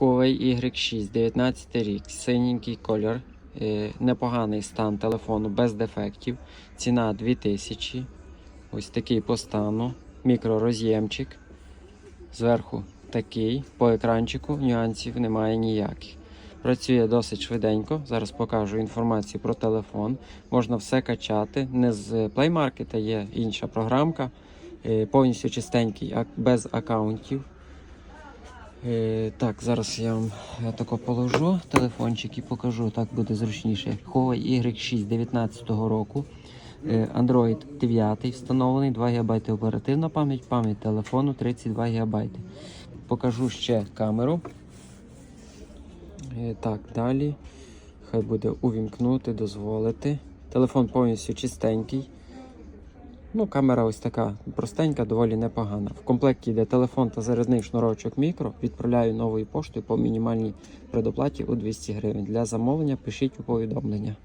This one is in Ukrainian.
Huawei Y6, 19 рік, синенький колір, е, непоганий стан телефону без дефектів. Ціна 2000. Ось такий по стану. Мікророз'ємчик. Зверху такий. По екранчику нюансів немає ніяких. Працює досить швиденько. Зараз покажу інформацію про телефон. Можна все качати. Не з Play Market, є інша програмка. Е, Повністю чистенький, без аккаунтів. Е, так, зараз я вам е, тако положу телефончик і покажу, так буде зручніше. Huawei Y6 19 року. Е, Android 9 встановлений, 2 ГБ оперативна пам'ять, пам'ять телефону 32 ГБ. Покажу ще камеру. Так, далі. Хай буде увімкнути, дозволити. Телефон повністю чистенький. Ну, камера ось така простенька, доволі непогана. В комплекті йде телефон та зарядний шнурочок мікро. Відправляю новою поштою по мінімальній предоплаті у 200 гривень. Для замовлення пишіть у повідомлення.